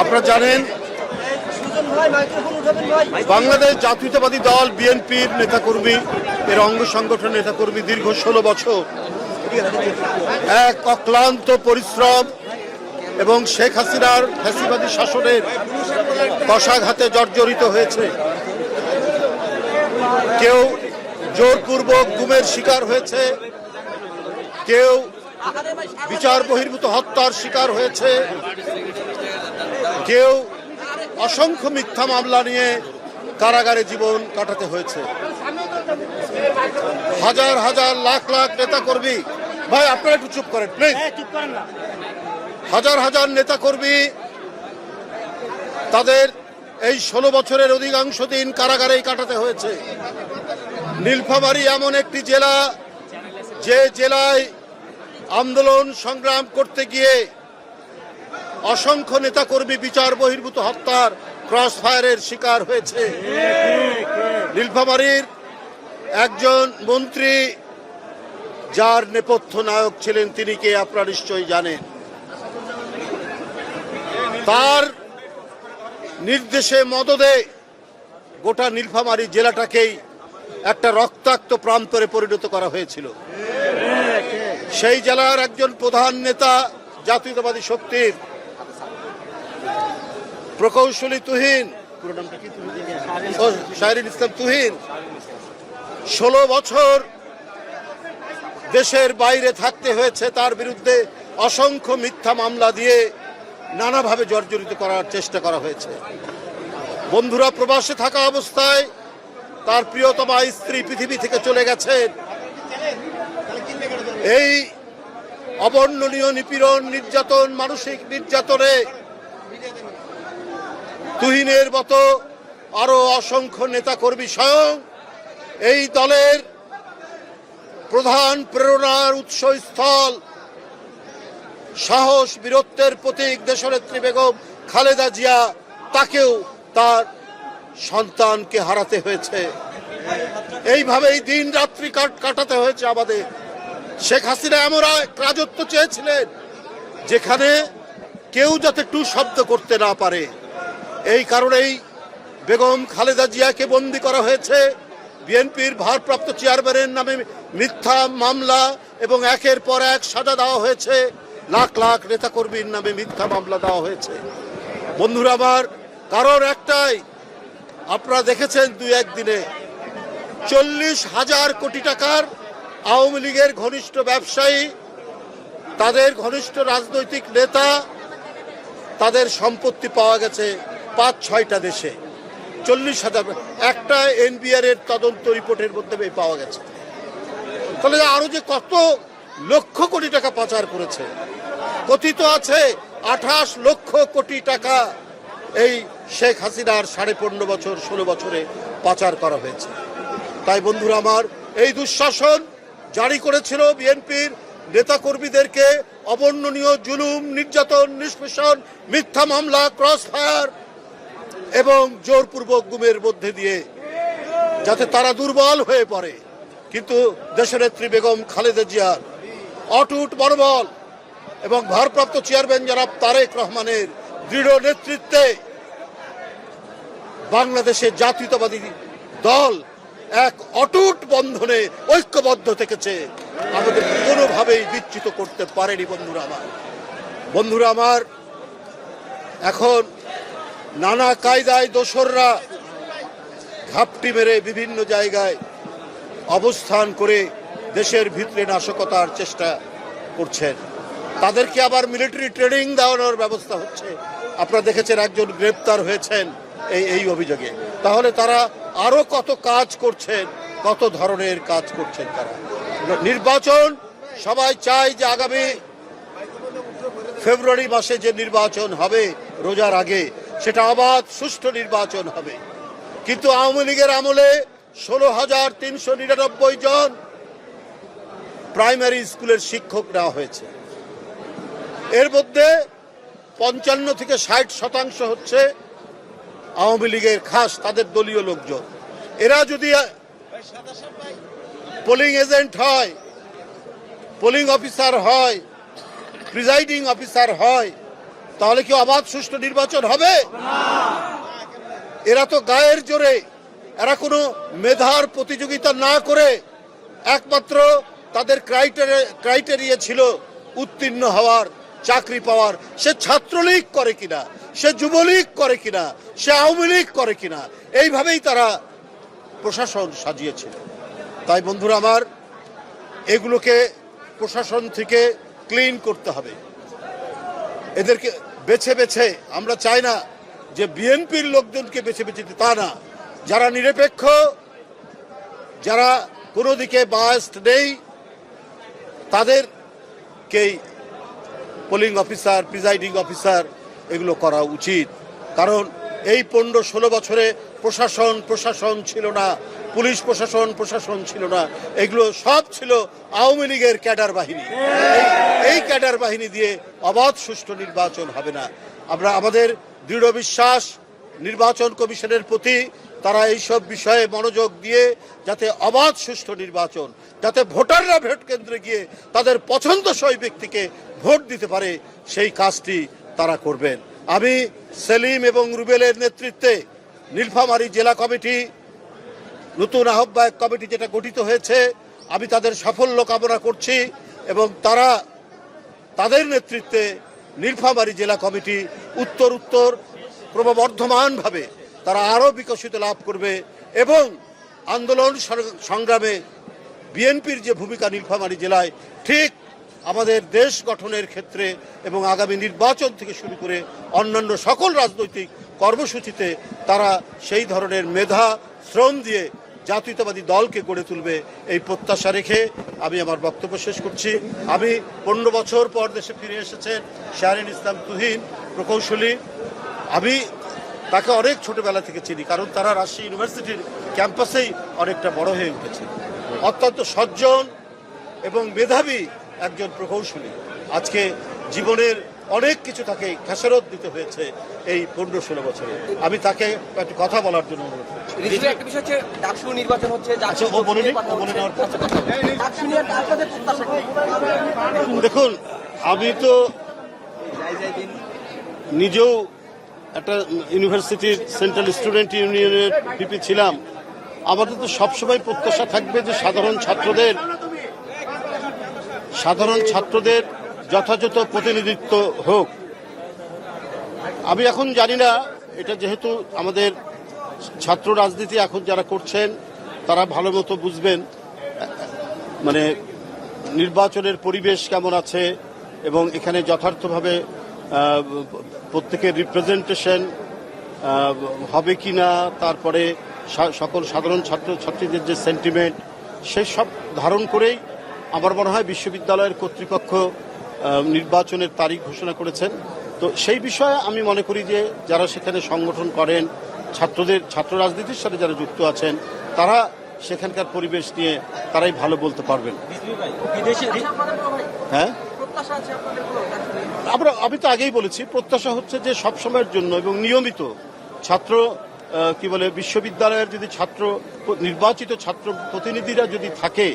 আপনারা জানেন, বাংলাদেশ জাতীয়তাবাদী দল, বিএনপির নেতাকর্মী, এর অঙ্গ সংগঠন নেতাকর্মী দীর্ঘ ষোলো বছর। এক অক্লান্ত পরিশ্রম এবং শেখ হাসিনার ফ্যাসিবাদী শাসনের কষাঘাতে জর্জরিত হয়েছে। কেউ জোরপূর্বক গুমের শিকার হয়েছে, কেউ বিচার বহির্ভূত হত্যার শিকার হয়েছে কেউ অসংখ্য মিথ্যা মামলা নিয়ে কারাগারে জীবন কাটাতে হয়েছে। হাজার হাজার লাখ লাখ নেতা কর্মী ভাই আপনারা একটু চুপ করেন প্লিজ হাজার হাজার নেতা কর্মী তাদের এই ষোলো বছরের অধিকাংশ দিন কারাগারেই কাটাতে হয়েছে। নীলফামারী এমন একটি জেলা যে জেলায় আন্দোলন সংগ্রাম করতে গিয়ে অসংখ্য নেতাকর্মী বিচার বহির্ভূত হত্যার ক্রস ফায়ারের শিকার হয়েছে। নীলফামারীর একজন মন্ত্রী, যার নেপথ্য নায়ক ছিলেন তিনি, কে আপনারা নিশ্চয়ই জানেন। তার নির্দেশে মদদে গোটা নীলফামারী জেলাটাকেই একটা রক্তাক্ত প্রান্তরে পরিণত করা হয়েছিল। সেই জেলার একজন প্রধান নেতা, জাতীয়তাবাদী শক্তির প্রকৌশলী তুহিন শাহরিন ইসলাম তুহিন। ষোলো বছর দেশের বাইরে থাকতে হয়েছে, তার বিরুদ্ধে অসংখ্য মিথ্যা মামলা দিয়ে নানাভাবে জর্জরিত করার চেষ্টা করা হয়েছে। বন্ধুরা, প্রবাসে থাকা অবস্থায় তার প্রিয়তমা স্ত্রী পৃথিবী থেকে চলে গেছেন। এই অবর্ণনীয় নিপীড়ন, নির্যাতন, মানসিক নির্যাতনে তুহিনের মতো আরও অসংখ্য নেতাকর্মী স্বয়ং এই দলের প্রধান প্রেরণার উৎসস্থল সাহস বীরত্বের প্রতীক দেশনেত্রী বেগম খালেদা জিয়া, তাকেও তার সন্তানকে হারাতে হয়েছে। এইভাবেই দিন রাত্রি কাট- কাটাতে হয়েছে আমাদের। শেখ হাসিনা এমন এক রাজত্ব চেয়েছিলেন যেখানে কেউ যাতে টু শব্দ করতে না পারে। এই কারণেই বেগম খালেদা জিয়াকে বন্দি করা হয়েছে। বিএনপির ভারপ্রাপ্ত চেয়ারম্যানের নামে মিথ্যা মামলা এবং একের পর এক সাজা দেওয়া হয়েছে। লাখ লাখ নেতাকর্মীর নামে মিথ্যা মামলা দেওয়া হয়েছে। বন্ধুরা আমার, কারণ একটাই, আপনারা দেখেছেন দুই একদিনে চল্লিশ হাজার কোটি টাকার আওয়ামী লীগের ঘনিষ্ঠ ব্যবসায়ী, তাদের ঘনিষ্ঠ রাজনৈতিক নেতা, তাদের সম্পত্তি পাওয়া গেছে। পাঁচ ছয়টা দেশে চল্লিশ হাজার একটা এনবিআর এর তদন্ত রিপোর্টের মধ্যে পাওয়া গেছে। তাহলে আরও যে কত লক্ষ কোটি টাকা পাচার করেছে, কথিত আছে আঠাশ লক্ষ কোটি টাকা এই শেখ হাসিনার সাড়ে পনেরো বছর, ষোলো বছরে পাচার করা হয়েছে। তাই বন্ধুরা আমার, এই দুঃশাসন জারি করেছিল বিএনপির নেতাকর্মীদেরকে, অবর্ণনীয় জুলুম, নির্যাতন, নিষ্পেষণ, মিথ্যা মামলা ক্রস ফায়ার এবং জোরপূর্বক গুমের মধ্যে দিয়ে যাতে তারা দুর্বল হয়ে পড়ে। কিন্তু দেশনেত্রী বেগম খালেদা জিয়ার অটুট মনোবল এবং ভারপ্রাপ্ত চেয়ারম্যান জনাব তারেক রহমানের দৃঢ় নেতৃত্বে বাংলাদেশের জাতীয়তাবাদী দল এক অটুট বন্ধনে ঐক্যবদ্ধ থেকেছে। আমাদের কোনোভাবেই বিচ্যুত করতে পারেনি বন্ধুরা আমার। বন্ধুরা আমার, এখন নানা কায়দায় দোসররা ঘাপটি মেরে বিভিন্ন জায়গায় অবস্থান করে দেশের ভিতরে নাশকতার চেষ্টা করছেন। তাদেরকে আবার মিলিটারি ট্রেনিং দেওয়ানোর ব্যবস্থা হচ্ছে। আপনারা দেখেছেন একজন গ্রেপ্তার হয়েছেন এই এই অভিযোগে। তাহলে তারা আরও কত কাজ করছেন, কত ধরনের কাজ করছেন তারা? নির্বাচন, সবাই চায় যে আগামী ফেব্রুয়ারি মাসে যে নির্বাচন হবে, রোজার আগে সেটা অবাধ সুষ্ঠু নির্বাচন হবে। কিন্তু আওয়ামী লীগের আমলে ষোলো হাজার তিনশো নিরানব্বই জন প্রাইমারি স্কুলের শিক্ষক নেওয়া হয়েছে। এর মধ্যে পঞ্চান্ন থেকে ষাট শতাংশ হচ্ছে আওয়ামী লীগের খাস তাদের দলীয় লোকজন। এরা যদি পোলিং এজেন্ট হয় পোলিং অফিসার হয় প্রিজাইডিং অফিসার হয় তাহলে কি অবাধ সুষ্ঠু নির্বাচন হবে? এরা তো গায়ের জোরে। এরা কোনো মেধার প্রতিযোগিতা না করে একমাত্র তাদের ক্রাইটেরিয়া ছিল উত্তীর্ণ হওয়ার, চাকরি পাওয়ার। সে ছাত্রলীগ করে কিনা? সে যুবলীগ করে কিনা? সে আওয়ামী লীগ করে কিনা? এইভাবেই তারা প্রশাসন সাজিয়েছিল তাই বন্ধুরা আমার, এগুলোকে প্রশাসন থেকে ক্লিন করতে হবে। এদেরকে বেছে বেছে, আমরা চাই না যে বিএনপির লোকজনকে বেছে বেছে তা না। যারা নিরপেক্ষ, যারা কোনো দিকে বায়াস্ট নেই, তাদেরকেই পোলিং অফিসার প্রিজাইডিং অফিসার এগুলো করা উচিত। কারণ এই পনেরো ষোলো বছরে প্রশাসন প্রশাসন ছিল না। পুলিশ প্রশাসন প্রশাসন ছিল না। এগুলো সব ছিল আওয়ামী লীগের ক্যাডার বাহিনী। এই- ক্যাডার বাহিনী দিয়ে অবাধ সুষ্ঠু নির্বাচন হবে না। আমরা আমাদের দৃঢ় বিশ্বাস, নির্বাচন কমিশনের প্রতি তারা এইসব বিষয়ে মনোযোগ দিয়ে যাতে অবাধ সুষ্ঠু নির্বাচন, যাতে ভোটাররা ভোট কেন্দ্রে গিয়ে তাদের পছন্দসই ব্যক্তিকে ভোট দিতে পারে, সেই কাজটি তারা করবেন। আমি সেলিম এবং রুবেলের নেতৃত্বে নীলফামারী জেলা কমিটি নতুন আহ্বায়ক কমিটি যেটা গঠিত হয়েছে, আমি তাদের সাফল্য কামনা করছি এবং তারা তাদের নেতৃত্বে নীলফামারী জেলা কমিটি উত্তর উত্তর ক্রমবর্ধমানভাবে তারা আরও বিকশিত লাভ করবে এবং আন্দোলন সংগ্রামে বিএনপির যে ভূমিকা নীলফামারী জেলায়, ঠিক আমাদের দেশ গঠনের ক্ষেত্রে এবং আগামী নির্বাচন থেকে শুরু করে অন্যান্য সকল রাজনৈতিক কর্মসূচিতে তারা সেই ধরনের মেধা, শ্রম দিয়ে জাতীয়তাবাদী দলকে গড়ে তুলবে এই প্রত্যাশা রেখে আমি আমার বক্তব্য শেষ করছি। আমি পনেরো বছর পর দেশে ফিরে এসেছেন শাহরিন ইসলাম তুহিন প্রকৌশলী। আমি তাকে অনেক ছোটবেলা থেকে চিনি, কারণ তারা রাজশাহী ইউনিভার্সিটির ক্যাম্পাসেই অনেকটা বড় হয়ে উঠেছে। অত্যন্ত সজ্জন এবং মেধাবী একজন প্রকৌশলী। আজকে জীবনের অনেক কিছু তাকে খেসারত দিতে হয়েছে এই পনেরো ষোলো বছরে। আমি তাকে একটু কথা বলার জন্য অনুরোধ আচ্ছা, কি? দেখুন আমি তো নিজেও একটা ইউনিভার্সিটির সেন্ট্রাল স্টুডেন্ট ইউনিয়নের ভিপি ছিলাম। আমাদের তো সবসময় প্রত্যাশা থাকবে যে সাধারণ ছাত্রদের সাধারণ ছাত্রদের যথাযথ প্রতিনিধিত্ব হোক। আমি এখন জানি না, এটা যেহেতু আমাদের ছাত্র রাজনীতি এখন যারা করছেন, তারা ভালো মতো বুঝবেন মানে নির্বাচনের পরিবেশ কেমন আছে এবং এখানে যথার্থভাবে প্রত্যেকের রিপ্রেজেন্টেশন হবে কি না তারপরে সকল সাধারণ ছাত্র ছাত্রীদের যে সেন্টিমেন্ট সেই সব ধারণ করেই আমার মনে হয় বিশ্ববিদ্যালয়ের কর্তৃপক্ষ নির্বাচনের তারিখ ঘোষণা করেছেন। তো সেই বিষয়ে আমি মনে করি যে যারা সেখানে সংগঠন করেন ছাত্রদের ছাত্র রাজনীতির সাথে যারা যুক্ত আছেন তারা সেখানকার পরিবেশ নিয়ে তারাই ভালো বলতে পারবেন। হ্যাঁ? নিয়ে? আমরা আমি তো আগেই বলেছি প্রত্যাশা হচ্ছে যে সব সময়ের জন্য এবং নিয়মিত ছাত্র কি বলে বিশ্ববিদ্যালয়ের যদি ছাত্র নির্বাচিত ছাত্র প্রতিনিধিরা যদি থাকে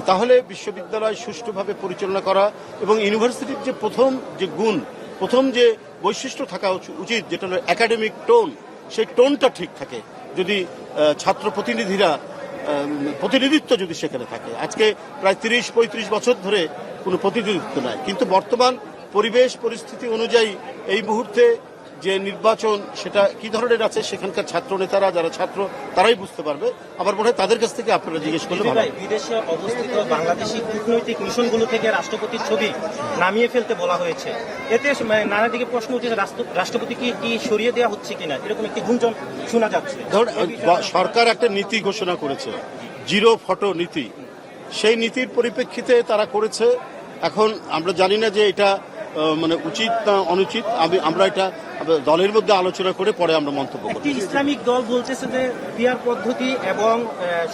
তাহলে বিশ্ববিদ্যালয় সুষ্ঠুভাবে পরিচালনা করা এবং ইউনিভার্সিটির যে প্রথম যে গুণ, প্রথম যে বৈশিষ্ট্য থাকা উচ- উচিত, যেটা হলো একাডেমিক টোন সেই টোনটা ঠিক থাকে। যদি ছাত্র প্রতিনিধিরা প্রতিনিধিত্ব যদি সেখানে থাকে। আজকে প্রায় তিরিশ, পঁয়ত্রিশ বছর ধরে কোনো প্রতিনিধিত্ব নাই। কিন্তু বর্তমান পরিবেশ পরিস্থিতি অনুযায়ী এই মুহূর্তে যে নির্বাচন সেটা কি ধরনের আছে সেখানকার ছাত্র নেতারা যারা ছাত্র তারাই বুঝতে পারবে। আমার মনে হয় তাদের কাছ থেকে আপনারা জিজ্ঞেস করলে বিদেশে অবস্থিত বাংলাদেশি কূটনৈতিক মিশনগুলো থেকে রাষ্ট্রপতির ছবি নামিয়ে ফেলতে বলা হয়েছে। এতে মানে নানা দিকে প্রশ্ন উঠেছে রাষ্ট্র- রাষ্ট্রপতি কি কি সরিয়ে দেওয়া হচ্ছে কিনা? এরকম একটি গুঞ্জন শোনা যাচ্ছে। ধরুন সরকার একটা নীতি ঘোষণা করেছে জিরো ফটো নীতি। সেই নীতির পরিপ্রেক্ষিতে তারা করেছে। এখন আমরা জানি না যে এটা মানে উচিত না অনুচিত আমি আমরা এটা দলের মধ্যে আলোচনা করে পরে আমরা মন্তব্য একটি ইসলামিক দল বলতেছে যে পিয়ার পদ্ধতি এবং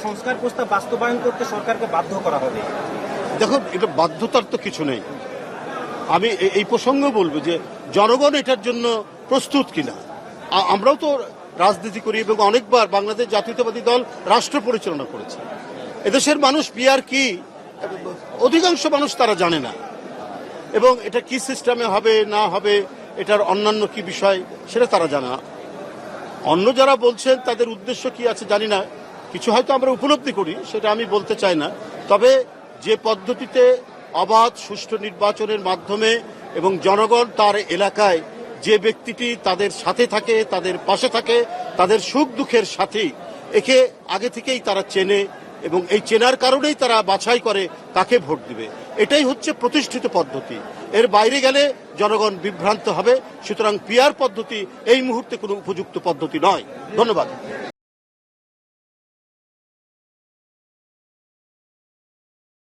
সংস্কার প্রস্তাব বাস্তবায়ন করতে সরকারকে বাধ্য করা হবে। দেখুন এটা বাধ্যতার তো কিছু নেই। আমি এই প্রসঙ্গ বলব যে জনগণ এটার জন্য প্রস্তুত কিনা। আমরাও তো রাজনীতি করি এবং অনেকবার বাংলাদেশ জাতীয়তাবাদী দল রাষ্ট্র পরিচালনা করেছে। এদেশের মানুষ বিয়ার কি অধিকাংশ মানুষ তারা জানে না। এবং এটা কি সিস্টেমে হবে, না হবে, এটার অন্যান্য কি বিষয়, সেটা তারা জানে অন্য যারা বলছেন, তাদের উদ্দেশ্য কি আছে জানি না। কিছু হয়তো আমরা উপলব্ধি করি, সেটা আমি বলতে চাই না। তবে যে পদ্ধতিতে অবাধ, সুষ্ঠু নির্বাচনের মাধ্যমে এবং জনগণ তার এলাকায় যে ব্যক্তিটি তাদের সাথে থাকে, তাদের পাশে থাকে, তাদের সুখ দুঃখের সাথে, একে আগে থেকেই তারা চেনে এবং এই চেনার কারণেই তারা বাছাই করে কাকে ভোট দিবে। এটাই হচ্ছে প্রতিষ্ঠিত পদ্ধতি। এর বাইরে গেলে জনগণ বিভ্রান্ত হবে, সুতরাং পিয়ার পদ্ধতি এই মুহূর্তে কোনো উপযুক্ত পদ্ধতি নয়। ধন্যবাদ।